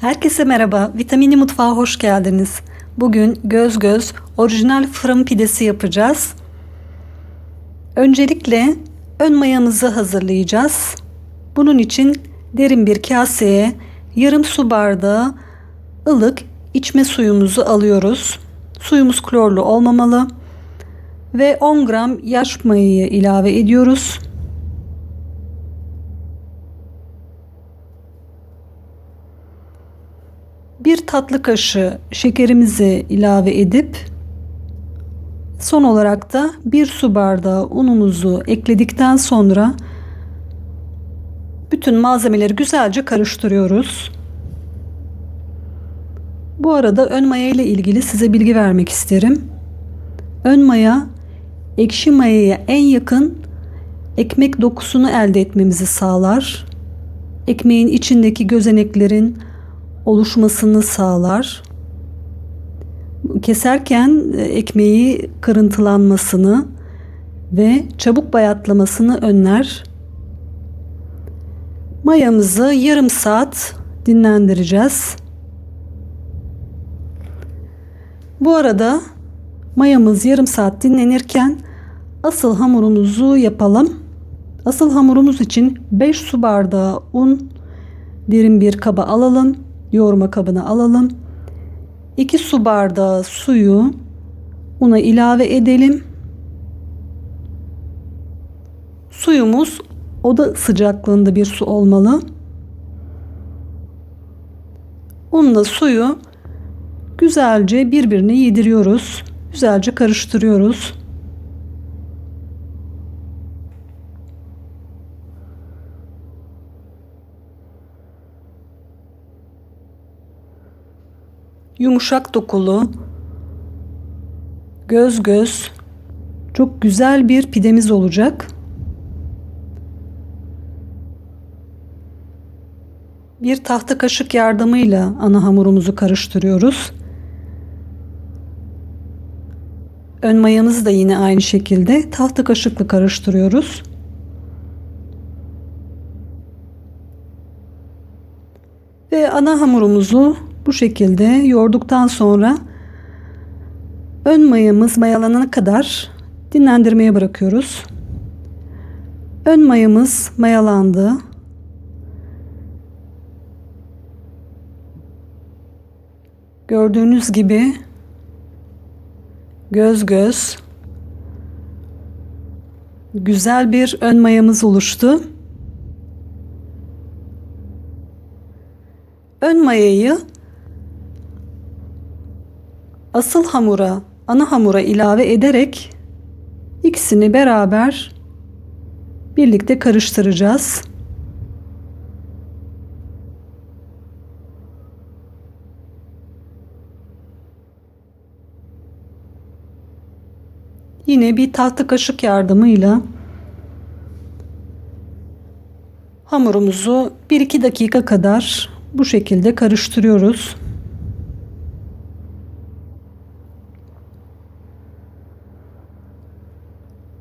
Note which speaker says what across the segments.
Speaker 1: Herkese merhaba. Vitamini mutfağa hoş geldiniz. Bugün göz göz orijinal fırın pidesi yapacağız. Öncelikle ön mayamızı hazırlayacağız. Bunun için derin bir kaseye yarım su bardağı ılık içme suyumuzu alıyoruz. Suyumuz klorlu olmamalı ve 10 gram yaş mayayı ilave ediyoruz. Bir tatlı kaşığı şekerimizi ilave edip son olarak da bir su bardağı unumuzu ekledikten sonra bütün malzemeleri güzelce karıştırıyoruz. Bu arada ön maya ile ilgili size bilgi vermek isterim. Ön maya ekşi mayaya en yakın ekmek dokusunu elde etmemizi sağlar. Ekmeğin içindeki gözeneklerin oluşmasını sağlar. Keserken e, ekmeği kırıntılanmasını ve çabuk bayatlamasını önler. Mayamızı yarım saat dinlendireceğiz. Bu arada mayamız yarım saat dinlenirken asıl hamurumuzu yapalım. Asıl hamurumuz için 5 su bardağı un derin bir kaba alalım yoğurma kabına alalım. 2 su bardağı suyu una ilave edelim. Suyumuz oda sıcaklığında bir su olmalı. Unla suyu güzelce birbirine yediriyoruz. Güzelce karıştırıyoruz. Yumuşak dokulu, göz göz, çok güzel bir pidemiz olacak. Bir tahta kaşık yardımıyla ana hamurumuzu karıştırıyoruz. Ön mayamızı da yine aynı şekilde tahta kaşıkla karıştırıyoruz. Ve ana hamurumuzu bu şekilde yoğurduktan sonra ön mayamız mayalanana kadar dinlendirmeye bırakıyoruz. Ön mayamız mayalandı. Gördüğünüz gibi göz göz güzel bir ön mayamız oluştu. Ön mayayı asıl hamura, ana hamura ilave ederek ikisini beraber birlikte karıştıracağız. Yine bir tahta kaşık yardımıyla hamurumuzu 1-2 dakika kadar bu şekilde karıştırıyoruz.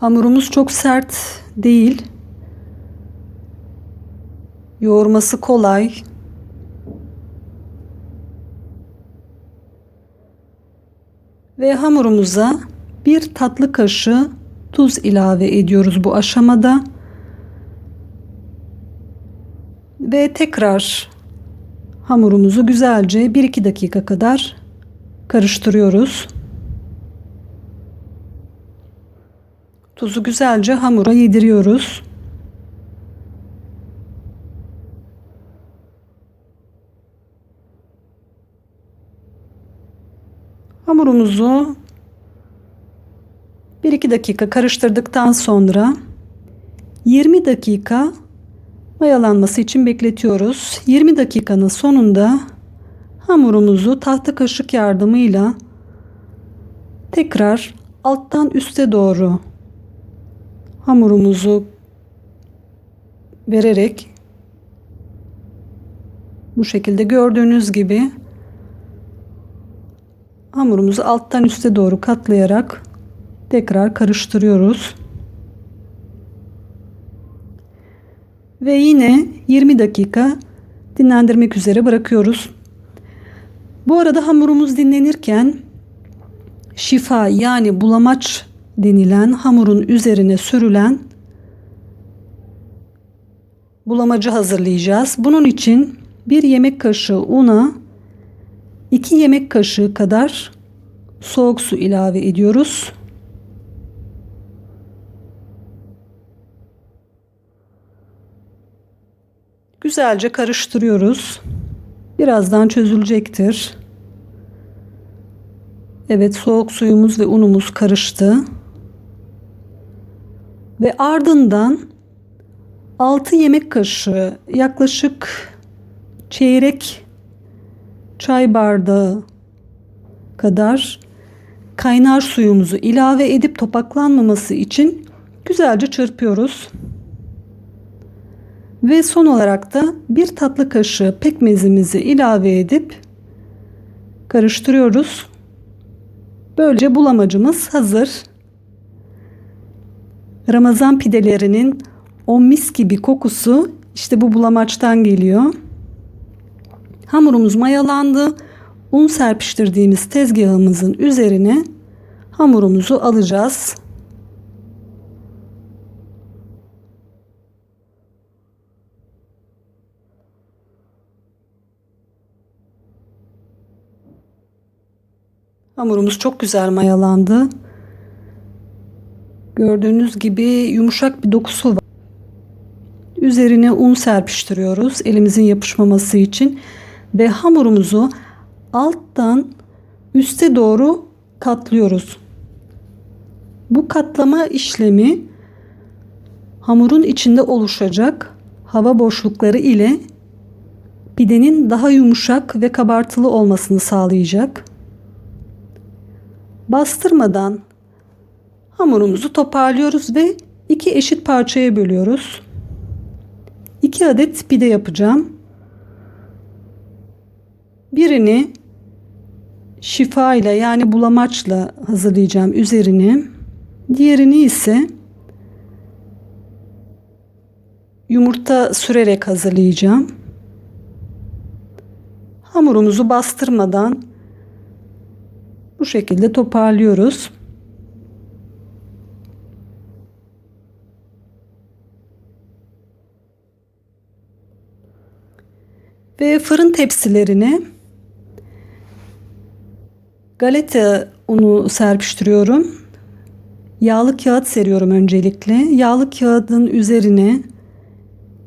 Speaker 1: Hamurumuz çok sert değil. Yoğurması kolay. Ve hamurumuza bir tatlı kaşığı tuz ilave ediyoruz bu aşamada. Ve tekrar hamurumuzu güzelce 1-2 dakika kadar karıştırıyoruz. Tuzu güzelce hamura yediriyoruz. Hamurumuzu 1-2 dakika karıştırdıktan sonra 20 dakika mayalanması için bekletiyoruz. 20 dakikanın sonunda hamurumuzu tahta kaşık yardımıyla tekrar alttan üste doğru hamurumuzu vererek bu şekilde gördüğünüz gibi hamurumuzu alttan üste doğru katlayarak tekrar karıştırıyoruz. Ve yine 20 dakika dinlendirmek üzere bırakıyoruz. Bu arada hamurumuz dinlenirken şifa yani bulamaç denilen hamurun üzerine sürülen bulamacı hazırlayacağız. Bunun için bir yemek kaşığı una 2 yemek kaşığı kadar soğuk su ilave ediyoruz. Güzelce karıştırıyoruz. Birazdan çözülecektir. Evet soğuk suyumuz ve unumuz karıştı. Ve ardından 6 yemek kaşığı yaklaşık çeyrek çay bardağı kadar kaynar suyumuzu ilave edip topaklanmaması için güzelce çırpıyoruz. Ve son olarak da bir tatlı kaşığı pekmezimizi ilave edip karıştırıyoruz. Böylece bulamacımız hazır. Ramazan pidelerinin o mis gibi kokusu işte bu bulamaçtan geliyor. Hamurumuz mayalandı. Un serpiştirdiğimiz tezgahımızın üzerine hamurumuzu alacağız. Hamurumuz çok güzel mayalandı. Gördüğünüz gibi yumuşak bir dokusu var. Üzerine un serpiştiriyoruz elimizin yapışmaması için ve hamurumuzu alttan üste doğru katlıyoruz. Bu katlama işlemi hamurun içinde oluşacak hava boşlukları ile pidenin daha yumuşak ve kabartılı olmasını sağlayacak. Bastırmadan hamurumuzu toparlıyoruz ve iki eşit parçaya bölüyoruz. 2 adet pide yapacağım. Birini şifa ile yani bulamaçla hazırlayacağım üzerini. Diğerini ise yumurta sürerek hazırlayacağım. Hamurumuzu bastırmadan bu şekilde toparlıyoruz. Ve fırın tepsilerine galeta unu serpiştiriyorum. Yağlı kağıt seriyorum öncelikle. Yağlı kağıdın üzerine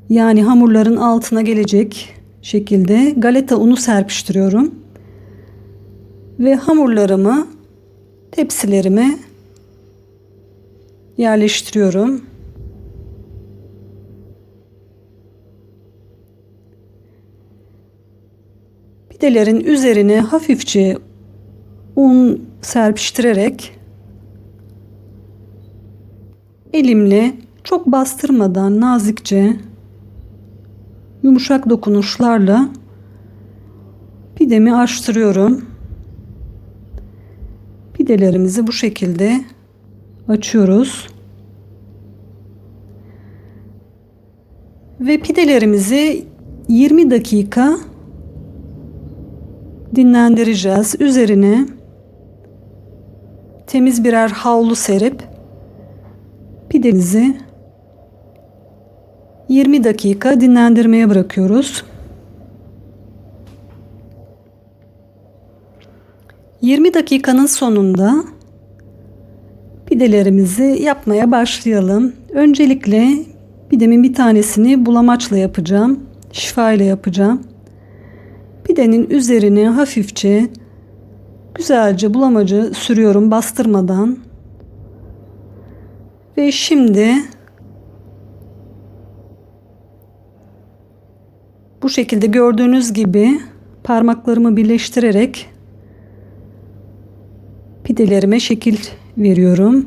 Speaker 1: yani hamurların altına gelecek şekilde galeta unu serpiştiriyorum. Ve hamurlarımı tepsilerime yerleştiriyorum. Pidelerin üzerine hafifçe un serpiştirerek elimle çok bastırmadan nazikçe yumuşak dokunuşlarla pidemi açtırıyorum. Pidelerimizi bu şekilde açıyoruz. Ve pidelerimizi 20 dakika dinlendireceğiz. Üzerine temiz birer havlu serip pidemizi 20 dakika dinlendirmeye bırakıyoruz. 20 dakikanın sonunda pidelerimizi yapmaya başlayalım. Öncelikle pidemin bir tanesini bulamaçla yapacağım. Şifa ile yapacağım. Pidenin üzerine hafifçe güzelce bulamacı sürüyorum bastırmadan. Ve şimdi bu şekilde gördüğünüz gibi parmaklarımı birleştirerek pidelerime şekil veriyorum.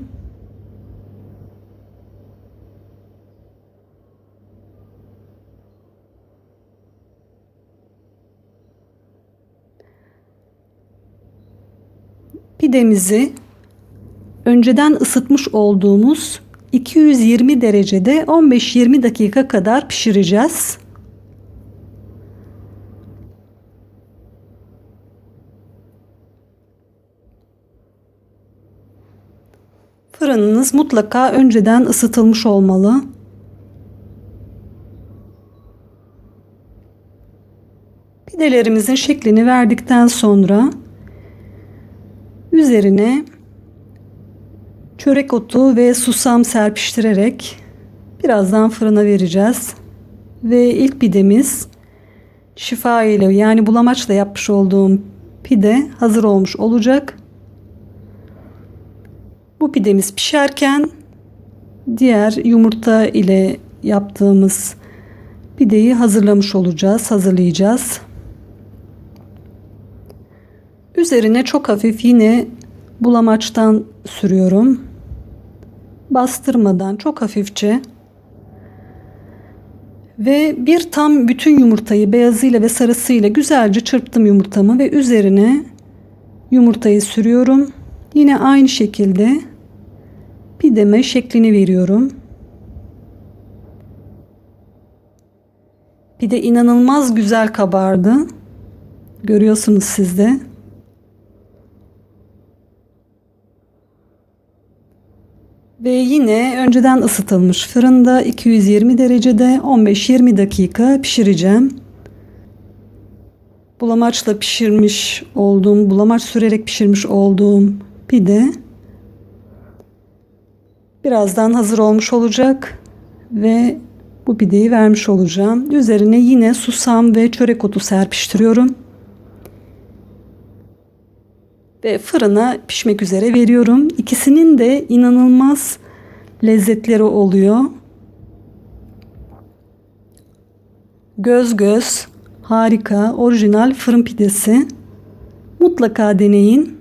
Speaker 1: Pidemizi önceden ısıtmış olduğumuz 220 derecede 15-20 dakika kadar pişireceğiz. Fırınınız mutlaka önceden ısıtılmış olmalı. Pidelerimizin şeklini verdikten sonra üzerine çörek otu ve susam serpiştirerek birazdan fırına vereceğiz. Ve ilk pidemiz şifa ile yani bulamaçla yapmış olduğum pide hazır olmuş olacak. Bu pidemiz pişerken diğer yumurta ile yaptığımız pideyi hazırlamış olacağız, hazırlayacağız. Üzerine çok hafif yine bulamaçtan sürüyorum. Bastırmadan çok hafifçe ve bir tam bütün yumurtayı beyazıyla ve sarısıyla güzelce çırptım yumurtamı ve üzerine yumurtayı sürüyorum. Yine aynı şekilde pideme şeklini veriyorum. Pide inanılmaz güzel kabardı. Görüyorsunuz siz Ve yine önceden ısıtılmış fırında 220 derecede 15-20 dakika pişireceğim. Bulamaçla pişirmiş olduğum, bulamaç sürerek pişirmiş olduğum pide birazdan hazır olmuş olacak ve bu pideyi vermiş olacağım. Üzerine yine susam ve çörek otu serpiştiriyorum. Ve fırına pişmek üzere veriyorum. İkisinin de inanılmaz lezzetleri oluyor. Göz göz harika orijinal fırın pidesi. Mutlaka deneyin.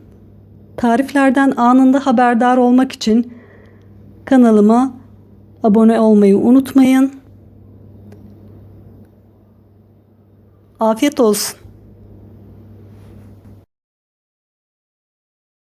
Speaker 1: Tariflerden anında haberdar olmak için kanalıma abone olmayı unutmayın. Afiyet olsun.